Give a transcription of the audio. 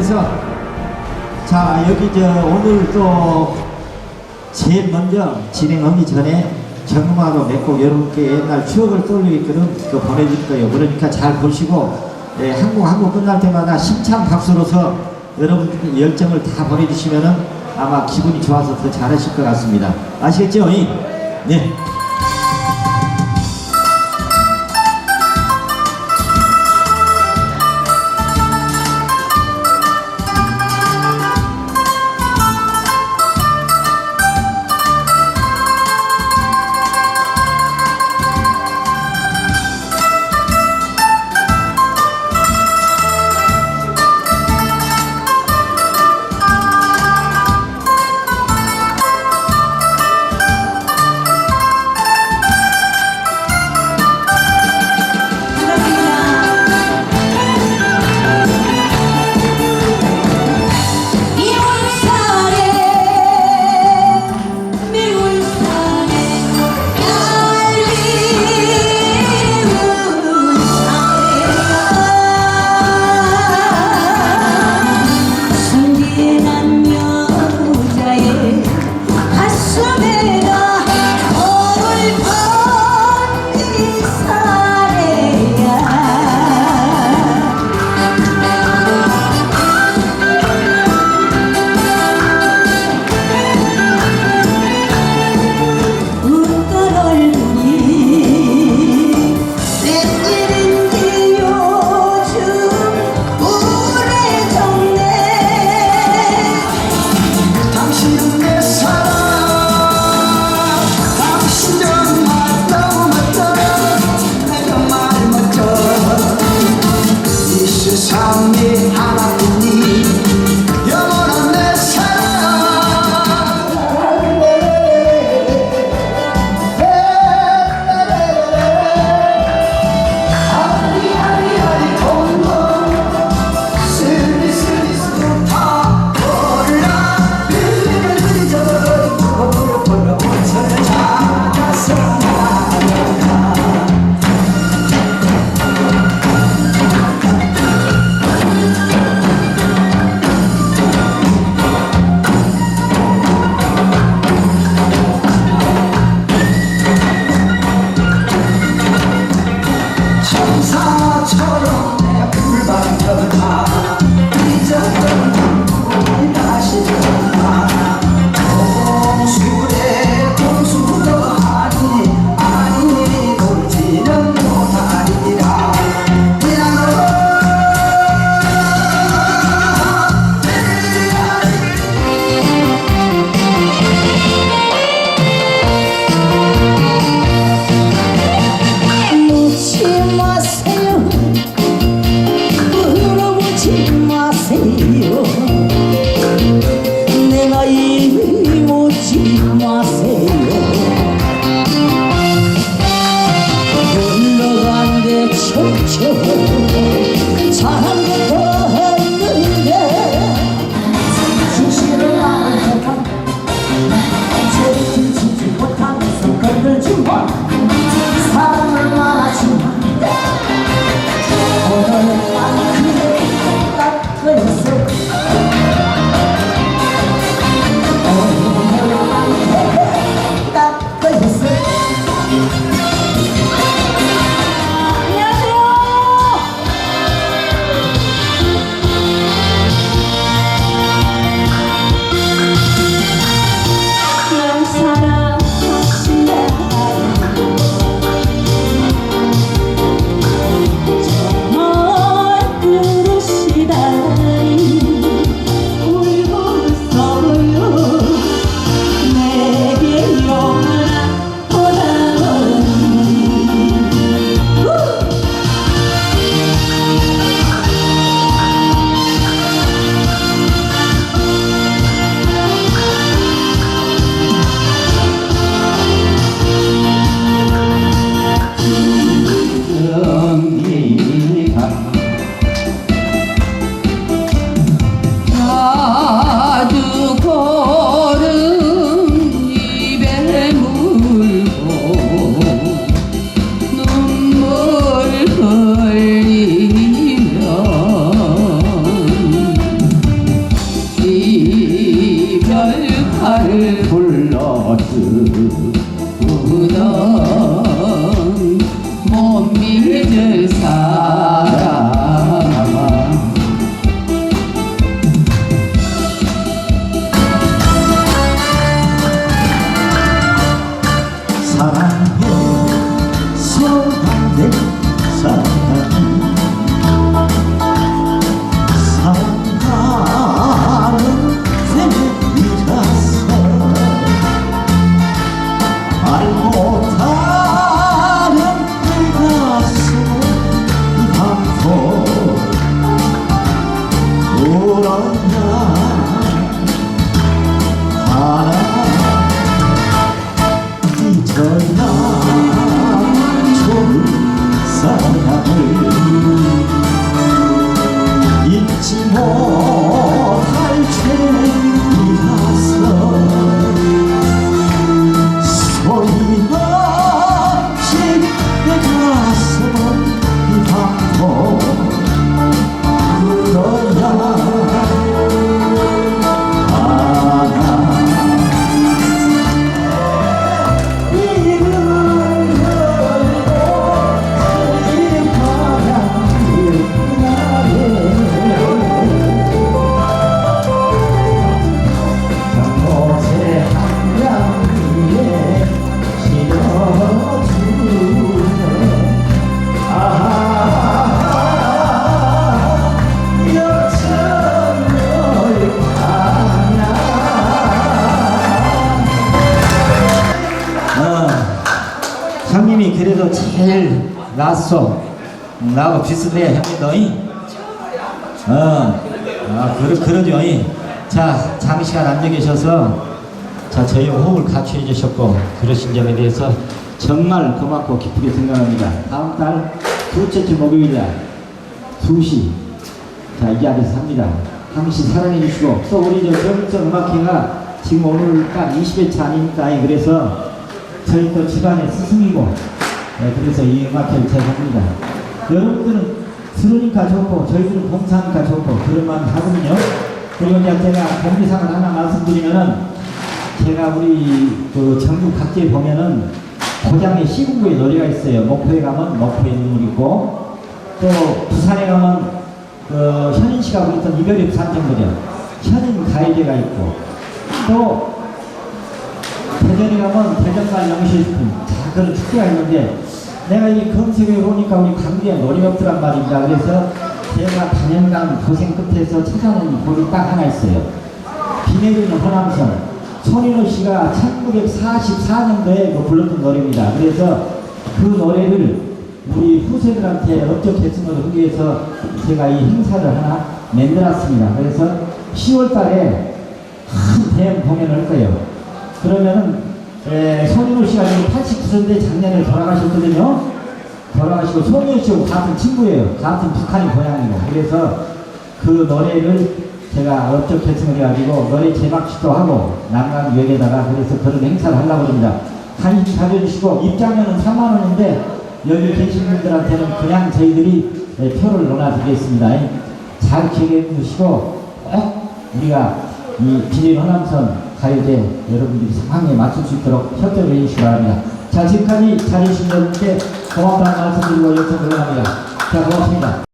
그래서 자 여기 저 오늘 또 제일 먼저 진행하기 전에 경마도 맺고 여러분께 옛날 추억을 떠올리게끔 그 보내줄 거예요. 그러니까 잘 보시고 예, 한국 한국 끝날 때마다 심찬 박수로서 여러분 열정을 다 보내주시면은 아마 기분이 좋아서 더 잘하실 것 같습니다. 아시겠죠? 이? 네. 너나 좋은 사랑을 잊지 못 낫소 나하고 비슷해 형님 너희 어, 아, 그러, 그러죠. 이. 자, 장시간 앉아 계셔서, 자, 저희 호흡을 갖춰해 주셨고, 그러신 점에 대해서 정말 고맙고 기쁘게 생각합니다. 다음 달 둘째 주 목요일 날, 2시, 자, 이 자리에서 합니다. 항시 사랑해 주시고, 또 우리 저 정정 음악회가 지금 오늘 딱 20회차 아닙니까? 예, 그래서 저희 또 집안의 스승이고, 예, 그래서 이 음악회를 제가 합니다. 여러분들은 들으니까 좋고 저희들은 봉사하니까 좋고 그럴만 하거든요. 그리고 이제 제가 공지사항을 하나 말씀드리면은 제가 우리 그 전국 각지에 보면은 고장의 시군구의 노래가 있어요. 목포에 가면 목포의 눈물 있고 또 부산에 가면 그 현인 씨가 부르던 이별의 부산 정거장 현인 가요제가 있고 또 대전에 가면 명실품 자 그런 축제가 있는데 내가 이 검색해 보니까 우리 강주에 노래가 없더란 말입니다. 그래서 제가 단연간 고생 끝에서 찾아낸 곡이 딱 하나 있어요. 비 내리는 호남선 손인호 씨가 1944년도에 그 불렀던 노래입니다. 그래서 그 노래를 우리 후세들한테 했음을 하기 위해서 제가 이 행사를 하나 만들었습니다. 그래서 10월 달에 큰 대형 공연을 할 거예요. 그러면은 에, 손인호 씨가 지금 89세인데 작년에 돌아가셨거든요. 돌아가시고 손인호 씨하고 같은 친구예요. 같은 북한이 고향이고. 그래서 그 노래를 제가 업적 결승을 해가지고 노래 제막식도 하고 난강역에다가 그래서 그런 행사를 하려고 합니다. 관심 가져주시고 입장료는 3만 원인데 여기 계신 분들한테는 그냥 저희들이 에, 표를 놓아드리겠습니다. 잘 기억해 주시고 꼭 우리가 이 비린 호남선 가요제 여러분들이 상황에 맞출 수 있도록 협조를 해주시기 바랍니다. 자, 지금까지 자리해주신 여러분께 고맙다는 말씀드리고 요청을 합니다. 자, 고맙습니다.